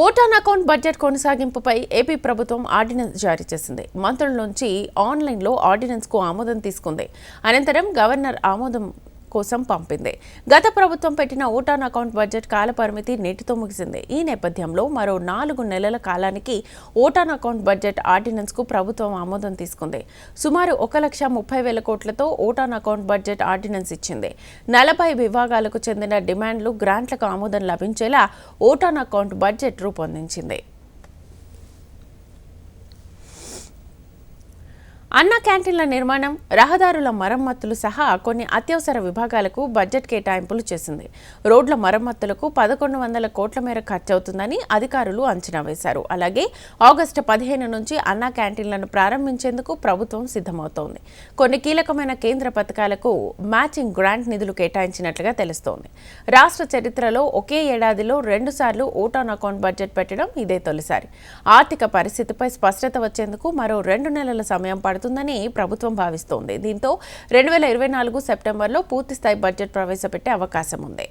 Vote on account budget కొనసాగింపుపై AP ప్రభుత్వం ordinance జారీ చేసింది. మంత్రుల నుంచి ఆన్లైన్లో ఆర్డినెన్స్కు ఆమోదం తీసుకుంది. అనంతరం గవర్నర్ ఆమోదం కోసం పంపింది. గత ప్రభుత్వం పెట్టిన ఓటాన్ అకౌంట్ బడ్జెట్ కాలపరిమితి నేటితో ముగిసింది. ఈ నేపథ్యంలో మరో నాలుగు నెలల కాలానికి ఓటాన్ అకౌంట్ బడ్జెట్ ఆర్డినెన్స్కు ప్రభుత్వం ఆమోదం తీసుకుంది. సుమారు ఒక లక్ష ముప్పై వేల కోట్లతో ఓటాన్ అకౌంట్ బడ్జెట్ ఆర్డినెన్స్ ఇచ్చింది. నలభై విభాగాలకు చెందిన డిమాండ్లు గ్రాంట్లకు ఆమోదం లభించేలా ఓటాన్ అకౌంట్ బడ్జెట్ రూపొందించింది. అన్న క్యాంటీన్ల నిర్మాణం రహదారుల మరమ్మతులు సహా కొన్ని అత్యవసర విభాగాలకు బడ్జెట్ కేటాయింపులు చేసింది. రోడ్ల మరమ్మతులకు పదకొండు వందల కోట్ల మేర ఖర్చవుతుందని అధికారులు అంచనా వేశారు. అలాగే ఆగస్టు పదిహేను నుంచి అన్న క్యాంటీన్లను ప్రారంభించేందుకు ప్రభుత్వం సిద్ధమవుతోంది. కొన్ని కీలకమైన కేంద్ర పథకాలకు మ్యాచింగ్ గ్రాంట్ నిధులు కేటాయించినట్లుగా తెలుస్తోంది. రాష్ట్ర చరిత్రలో ఒకే ఏడాదిలో రెండుసార్లు ఓటాన్ అకౌంట్ బడ్జెట్ పెట్టడం ఇదే తొలిసారి. ఆర్థిక పరిస్థితిపై స్పష్టత వచ్చేందుకు మరో రెండు నెలల సమయం పడుతుంది. అవుతుందని ప్రభుత్వం భావిస్తోంది. దీంతో రెండు వేల ఇరవై నాలుగు సెప్టెంబర్లో పూర్తిస్థాయి బడ్జెట్ ప్రవేశపెట్టే అవకాశం ఉంది.